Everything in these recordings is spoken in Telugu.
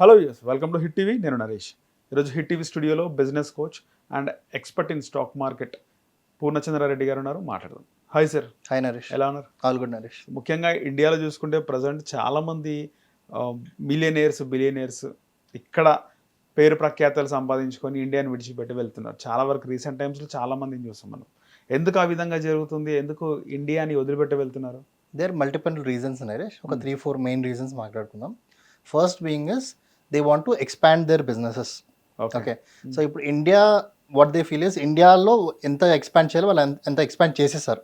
Hello yes welcome to hit TV నేను నరేష్. ఈరోజు హిట్ టీవీ స్టూడియోలో business coach and expert in stock market Purnachandra Reddy గారు ఉన్నారు. మాట్లాడదాం. Hi sir hi Naresh. ఎలా ఉన్నారు? All good Naresh. ముఖ్యంగా ఇండియాలో చూసుకుంటే ప్రజెంట్ చాలామంది మిలియనియర్స్ బిలియనియర్స్ ఇక్కడ పేరు ప్రఖ్యాతలు సంపాదించుకొని ఇండియాని విడిచిపెట్టి వెళ్తున్నారు. చాలా వరకు రీసెంట్ టైమ్స్లో చాలా మందిని చూస్తాం మనం. ఎందుకు ఆ విధంగా జరుగుతుంది? ఎందుకు ఇండియాని వదిలిపెట్టి వెళ్తున్నారు? There multiple reasons Naresh. ఒక. త్రీ ఫోర్ మెయిన్ రీజన్స్ మాట్లాడుకుందాం. First being is they want to expand their businesses okay so ఇప్పుడు India what they feel is ఇండియాలో ఎంత ఎక్స్పాండ్ చేయాలో వాళ్ళు ఎంత- ఎక్స్పాండ్ చేసేసారు.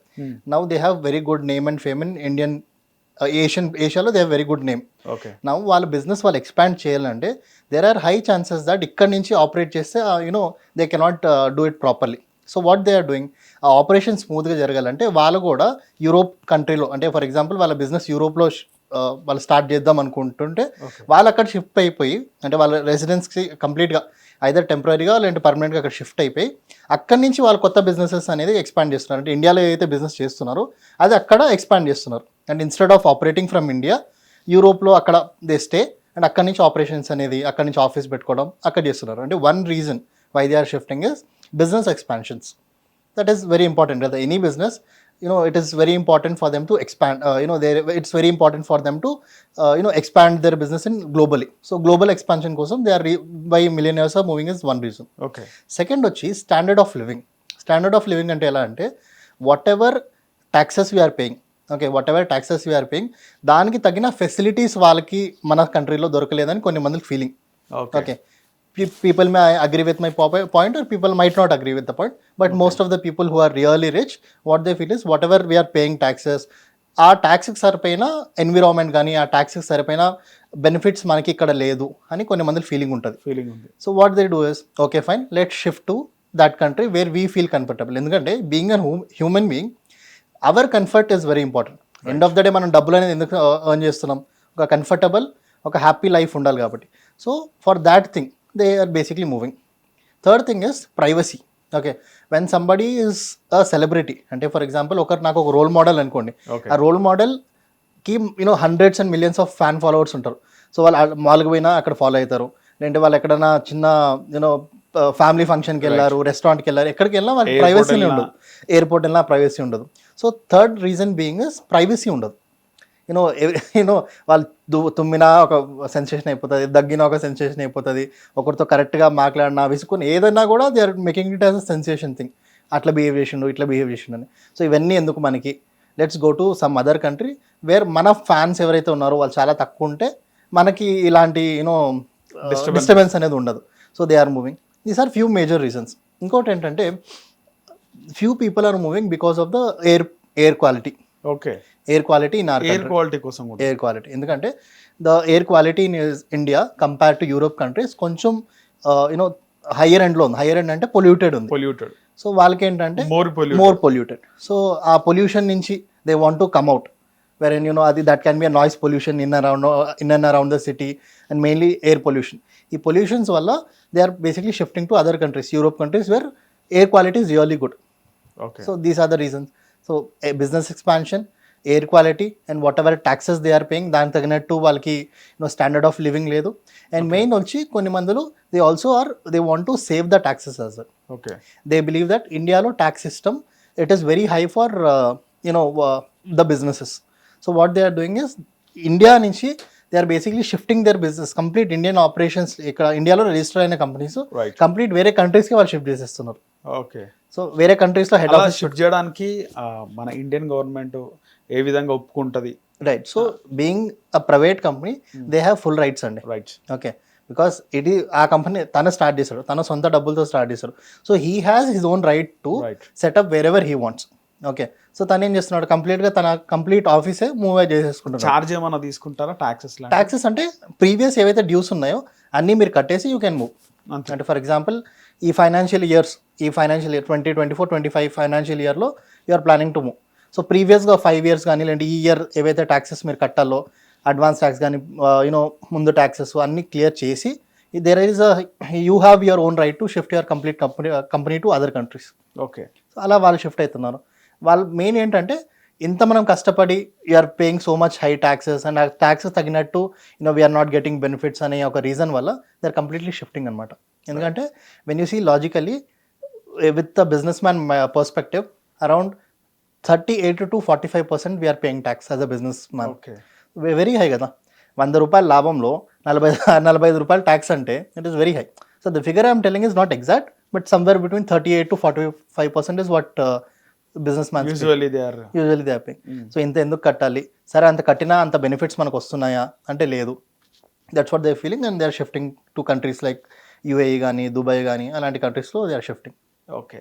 Now they have very good name and fame in Indian Asian ఏషియాలో they have very good name okay now వాళ్ళ బిజినెస్ వాళ్ళు ఎక్స్పాండ్ చేయాలంటే there are high chances that ఇక్కడ నుంచి ఆపరేట్ చేస్తే you know they cannot do it properly so what they are doing ఆ ఆపరేషన్ స్మూత్గా జరగాలంటే వాళ్ళు కూడా యూరోప్ కంట్రీలో అంటే ఫర్ ఎగ్జాంపుల్ వాళ్ళ బిజినెస్ యూరోప్లో వాళ్ళు స్టార్ట్ చేద్దాం అనుకుంటుంటే వాళ్ళు అక్కడ షిఫ్ట్ అయిపోయి అంటే వాళ్ళ రెసిడెన్స్కి కంప్లీట్గా ఐదర్ టెంపరీగా లేదంటే పర్మనెంట్గా అక్కడ షిఫ్ట్ అయిపోయి అక్కడి నుంచి వాళ్ళు కొత్త బిజినెసెస్ అనేది ఎక్స్పాండ్ చేస్తున్నారు. అంటే ఇండియాలో ఏదైతే బిజినెస్ చేస్తున్నారో అది అక్కడ ఎక్స్పాండ్ చేస్తున్నారు. And instead of operating from India యూరోప్లో అక్కడ దే స్టే అండ్ అక్కడి నుంచి ఆపరేషన్స్ అనేది అక్కడి నుంచి ఆఫీస్ పెట్టుకోవడం అక్కడ చేస్తున్నారు. అంటే one reason why they are shifting is business expansions that is very important కదా any business you know it is very important for them to expand uh, you know they it's very important for them to uh, you know expand their business in globally so global expansion కోసం they are re- why millionaires are moving is one reason okay second వచ్చి standard of living standard of living అంటే ఎలా అంటే whatever taxes we are paying okay whatever taxes we are paying దానికి తగిన ఫెసిలిటీస్ వాళ్ళకి మన కంట్రీలో దొరకలేదని కొన్ని మందికి feeling okay okay people may agree with my po- point or people might not agree with the point but most of the people who are really rich what they feel is whatever we are paying taxes ఆ ట్యాక్స్కి సరిపోయిన ఎన్విరాన్మెంట్ కానీ ఆ ట్యాక్స్కి సరిపోయిన బెనిఫిట్స్ మనకి ఇక్కడ లేదు అని కొన్ని మంది ఫీలింగ్ ఉంటుంది. ఫీలింగ్ ఉంది. So what they do is okay fine let shift to that country where we feel comfortable ఎందుకంటే being an human being our comfort is very important end of the day మనం డబ్బులు అనేది ఎందుకు ఎర్న్ చేస్తున్నాం? ఒక కంఫర్టబుల్ ఒక హ్యాపీ లైఫ్ ఉండాలి కాబట్టి. So for that thing they are basically moving third thing is privacy okay when somebody is a celebrity అంటే ఫర్ ఎగ్జాంపుల్ ఒకరు నాకు ఒక రోల్ మోడల్ అనుకోండి. ఆ role మోడల్కి you know hundreds and millions of fan followers ఉంటారు. సో వాళ్ళు మాల్కి పోయినా అక్కడ ఫాలో అవుతారు. లేదంటే వాళ్ళు ఎక్కడైనా చిన్న యూనో ఫ్యామిలీ ఫంక్షన్కి వెళ్ళారు రెస్టారెంట్కి వెళ్ళారు ఎక్కడికి వెళ్ళినా వాళ్ళకి ప్రైవసీ. ఉండదు. ఎయిర్పోర్ట్ వెళ్ళినా ప్రైవసీ ఉండదు. So third reason being is privacy ఉండదు. యూనో యూనో వాళ్ళు తుమ్మినా ఒక సెన్సేషన్ అయిపోతుంది దగ్గినా ఒక సెన్సేషన్ అయిపోతుంది ఒకరితో కరెక్ట్గా మాట్లాడినా విసుకుని ఏదైనా కూడా they are making it as a sensation thing అట్లా బిహేవ్ చేసిండు ఇట్లా బిహేవ్ చేసిండు అని. సో ఇవన్నీ ఎందుకు మనకి? Let's go to some other country where మన ఫ్యాన్స్ ఎవరైతే ఉన్నారో వాళ్ళు చాలా తక్కువ ఉంటే మనకి ఇలాంటి యూనో. డిస్టర్బెన్స్ అనేది ఉండదు. So they are moving these are few major reasons ఇంకోటి ఏంటంటే few people are moving because of the air air quality okay air quality in our air quality కోసం ఎయిర్ క్వాలిటీ ఎందుకంటే the air quality in India compare to Europe countries కొంచెం యూనో హయ్యర్ ఎండ్లో ఉంది. హయ్యర్ ఎండ్ అంటే పొల్యూటెడ్ ఉంది. పొల్యూటెడ్ సో వాళ్ళకి ఏంటంటే మోర్ మోర్ పొల్యూటెడ్ సో ఆ పొల్యూషన్ నుంచి they want to come out where in you know అది that can be a noise pollution in around in and around the city and mainly air pollution ఈ పొల్యూషన్స్ వల్ల they are basically shifting to other countries Europe countries where air quality is really good okay so these are the reasons so business expansion air quality and whatever taxes they are paying దానికి తగినట్టు వాళ్ళకి you know standard of living లేదు. అండ్ మెయిన్ వచ్చి కొన్ని మందులు they also are they want to save the taxes us okay they believe that ఇండియాలో tax system it is very high for you know the businesses so what they are doing is India నుంచి they are basically shifting their business complete Indian operations ఇక్కడ ఇండియాలో రిజిస్టర్ అయిన కంపెనీస్ కంప్లీట్ వేరే కంట్రీస్కి వాళ్ళు షిఫ్ట్ చేసేస్తున్నారు. ఓకే సో వేరే కంట్రీస్లో హెడ్ ఆఫీస్ షిఫ్ట్ చేయడానికి ఆ, మన ఇండియన్ గవర్నమెంట్ ఏ విధంగా ఒప్పుకుంటది. Right so being a private company they have full rights అండి. రైట్ ఓకే బికాస్ ఇది ఆ కంపెనీ తను స్టార్ట్ చేశాడు తన సొంత డబ్బులతో స్టార్ట్ చేశాడు so he has his own right to setup wherever he wants okay so తను ఏం చేస్తున్నాడు? కంప్లీట్గా తన కంప్లీట్ ఆఫీసే మూవ్ చేసేసుకుంటున్నాడు. చార్జ్ ఏమైనా తీసుకుంటారా? ట్యాక్సెస్ ట్యాక్సెస్ అంటే ప్రీవియస్ ఏవైతే డ్యూస్ ఉన్నాయో అన్నీ మీరు కట్టేసి యూ కెన్ మూవ్ అంటే ఫర్ ఎగ్జాంపుల్ ఈ ఫైనాన్షియల్ ఇయర్స్ ఈ financial year twenty twenty four twenty five financial ఇయర్లో you are planning to move so ప్రీవియస్గా ఫైవ్ ఇయర్స్ కానీ లేదంటే ఈ ఇయర్ ఏవైతే ట్యాక్సెస్ మీరు కట్టాలో అడ్వాన్స్ ట్యాక్స్ కానీ యూనో ముందు ట్యాక్సెస్ అన్నీ క్లియర్ చేసి there is you have your own right to shift your complete company company to other countries okay so అలా వాళ్ళు షిఫ్ట్ అవుతున్నారు వాళ్ళు మెయిన్ ఏంటంటే ఇంత మనం కష్టపడి you are paying so much high taxes and ఆ ట్యాక్సెస్ తగినట్టు you know we are not getting benefits అనే ఒక రీజన్ వల్ల దే ఆర్ కంప్లీట్లీ షిఫ్టింగ్ అనమాట ఎందుకంటే when you see logically with the businessman perspective around thirty eight to forty five percent we are paying tax as a businessman very high కదా. వంద రూపాయల లాభంలో నలభై నలభై ఐదు రూపాయలు ట్యాక్స్ అంటే it is very high so the figure I'm telling is not exact but somewhere between thirty eight to forty five percent is what businessman usually they are usually they paying so ఇంత ఎందుకు కట్టాలి? సరే అంత కట్టినా అంత బెనిఫిట్స్ మనకు వస్తున్నాయా? అంటే లేదు. That's what they feeling and they are shifting to countries like UAE కానీ దుబాయ్ కానీ అలాంటి కంట్రీస్లో దే ఆర్ షిఫ్టింగ్ ఓకే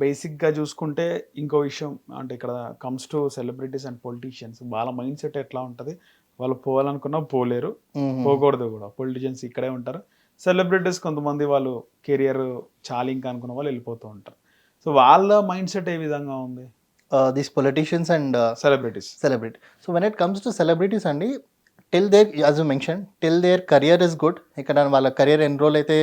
బేసిక్గా చూసుకుంటే ఇంకో విషయం అంటే ఇక్కడ comes to celebrities and politicians వాళ్ళ మైండ్ సెట్ ఎట్లా ఉంటుంది? వాళ్ళు పోవాలనుకున్నా పోలేరు. పోకూడదు కూడా. పొలిటీషియన్స్ ఇక్కడే ఉంటారు. సెలబ్రిటీస్ కొంతమంది వాళ్ళు కెరియర్ చాలా ఇంకా అనుకున్న వాళ్ళు వెళ్ళిపోతూ ఉంటారు. సో వాళ్ళ మైండ్ సెట్ ఏ విధంగా ఉంది? These politicians and celebrities celebrity so when it comes to celebrities అండి till their as you mention till their career is good ఇక్కడ వాళ్ళ కెరియర్ ఎన్ని రోజులు అయితే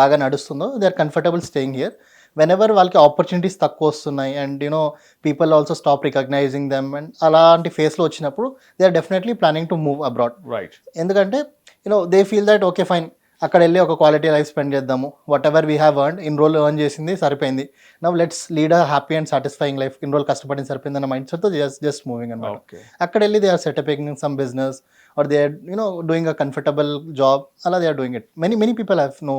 బాగా నడుస్తుందో they are comfortable staying here whenever వాళ్ళకి ఆపర్చునిటీస్ తక్కువ వస్తున్నాయి and you know people also stop recognizing them and అలాంటి ఫేస్లో వచ్చినప్పుడు they are definitely planning to move abroad right ఎందుకంటే you know they feel that okay fine అక్కడ వెళ్ళి ఒక క్వాలిటీ లైఫ్ స్పెండ్ చేద్దాము. Whatever we have earn in role earn చేసింది సరిపోయింది. Now let's lead a happy and satisfying life in role కష్టపడింది సరిపోయింది అన్న మైండ్ సెట్తో జస్ట్ జస్ట్ మూవింగ్ అనమాట అక్కడ వెళ్ళి they are setuping some business or they are you know doing a comfortable job అలా they are doing it many many people have no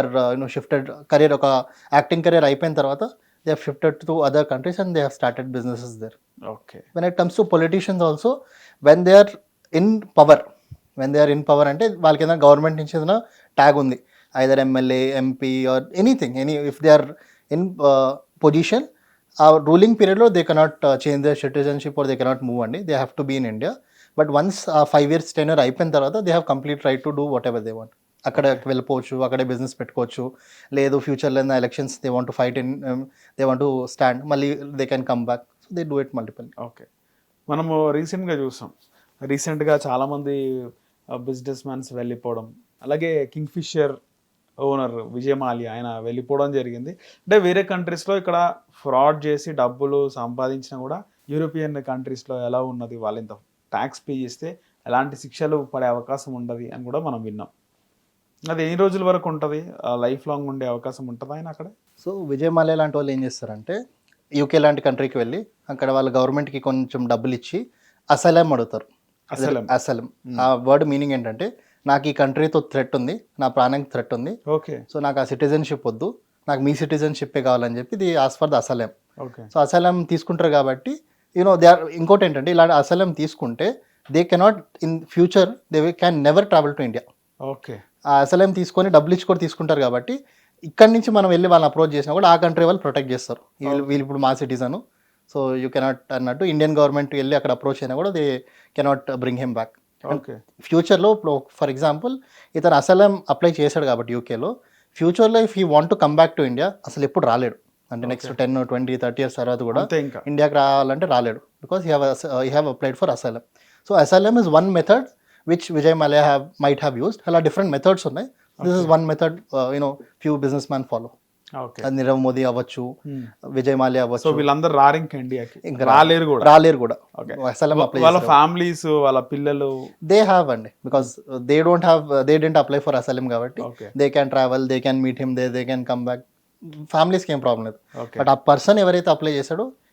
or you know shifted career ఒక యాక్టింగ్ కెరియర్ అయిపోయిన తర్వాత they have shifted to other countries and they have started businesses there okay when it comes to politicians also when they are in power when they are in power అంటే వాళ్ళకి ఏదైనా గవర్నమెంట్ నుంచి ఏదైనా ట్యాగ్ ఉంది. Either MLA MP or anything any if they are in position ఆ రూలింగ్ పీరియడ్లో they cannot change the citizenship or they cannot move అండి. They have to be in India but once ఆ ఫైవ్ ఇయర్స్ టెన్యూర్ అయిపోయిన తర్వాత they have complete right to do whatever they want అక్కడ వెళ్ళిపోవచ్చు అక్కడే బిజినెస్ పెట్టుకోవచ్చు. లేదు ఫ్యూచర్లో ఏదైనా elections they want fight in they want to stand మళ్ళీ they can come back so they do it multiple okay మనము రీసెంట్గా చూసాం. రీసెంట్గా చాలామంది uh, బిజినెస్ మ్యాన్స్ వెళ్ళిపోవడం. అలాగే కింగ్ ఫిషర్ ఓనర్ విజయమాలి ఆయన వెళ్ళిపోవడం జరిగింది. అంటే వేరే కంట్రీస్లో ఇక్కడ ఫ్రాడ్ చేసి డబ్బులు సంపాదించినా కూడా యూరోపియన్ కంట్రీస్లో ఎలా ఉన్నది వాళ్ళు ఇంత ట్యాక్స్ పే చేస్తే ఎలాంటి శిక్షలు పడే అవకాశం ఉండదు అని కూడా మనం విన్నాం. అది ఎన్ని రోజుల వరకు ఉంటుంది? లైఫ్ లాంగ్ ఉండే అవకాశం ఉంటుందా ఆయన అక్కడ? సో విజయ్ మాల్యా లాంటి వాళ్ళు ఏం చేస్తారంటే యూకే లాంటి కంట్రీకి వెళ్ళి అక్కడ వాళ్ళ గవర్నమెంట్కి కొంచెం డబ్బులు ఇచ్చి అసలం అడుగుతారు. అసలం. అసలం ఆ వర్డ్ మీనింగ్ ఏంటంటే నాకు ఈ కంట్రీతో థ్రెట్ ఉంది నా ప్రాణానికి థ్రెట్ ఉంది. ఓకే. సో నాకు ఆ సిటిజన్షిప్ వద్దు నాకు మీ సిటిజన్షిప్పే కావాలని చెప్పి ఇది as for the asylum okay. So asylum తీసుకుంటారు కాబట్టి యూనో దే ఆర్ ఇంకోటి ఏంటంటే ఇలాంటి అసలం తీసుకుంటే they cannot in future they can never travel to India okay. Asylum తీసుకొని డబ్బులు ఇచ్చి కూడా తీసుకుంటారు కాబట్టి ఇక్కడి నుంచి మనం వెళ్ళి వాళ్ళని అప్రోచ్ చేసినా కూడా ఆ కంట్రీ వాళ్ళు ప్రొటెక్ట్ చేస్తారు. వీళ్ళు వీళ్ళు ఇప్పుడు మా సిటిజన్ సో యూ కెనాట్ అన్నట్టు ఇండియన్ గవర్నమెంట్ వెళ్ళి అక్కడ అప్రోచ్ అయినా కూడా they cannot bring him back okay ఫ్యూచర్లో ఇప్పుడు ఫర్ ఎగ్జాంపుల్ ఇతను అసలం అప్లై చేశాడు కాబట్టి యూకేలో ఫ్యూచర్లో if he want to come back to India అసలు ఎప్పుడు రాలేడు. అంటే next ten twenty thirty years తర్వాత కూడా ఇండియాకి రావాలంటే రాలేడు. Because he have he have applied for asylum so asylum is one method which Vijay Mallya have might have used అలా డిఫరెంట్ మెథడ్స్ ఉన్నాయి this is one method you know few businessman follow Nirav Modi అవ్వచ్చు విజయ్ మాల్యా సో అవ్వచ్చు వీళ్ళందరూ రారు ఇంకా ఇండియాకి ఇంకా రాలేరు కూడా. రాలేరు కూడా. వాళ్ళ ఫ్యామిలీస్ వాళ్ళ పిల్లలు? దే హ్యావ్ అండి because they don't have they didn't apply for asylum కాబట్టి they can travel they can meet him they they can come back ఫ్యామిలీస్కి ఏం ప్రాబ్లం లేదు. బట్ ఆ పర్సన్ ఎవరైతే అప్లై చేశాడో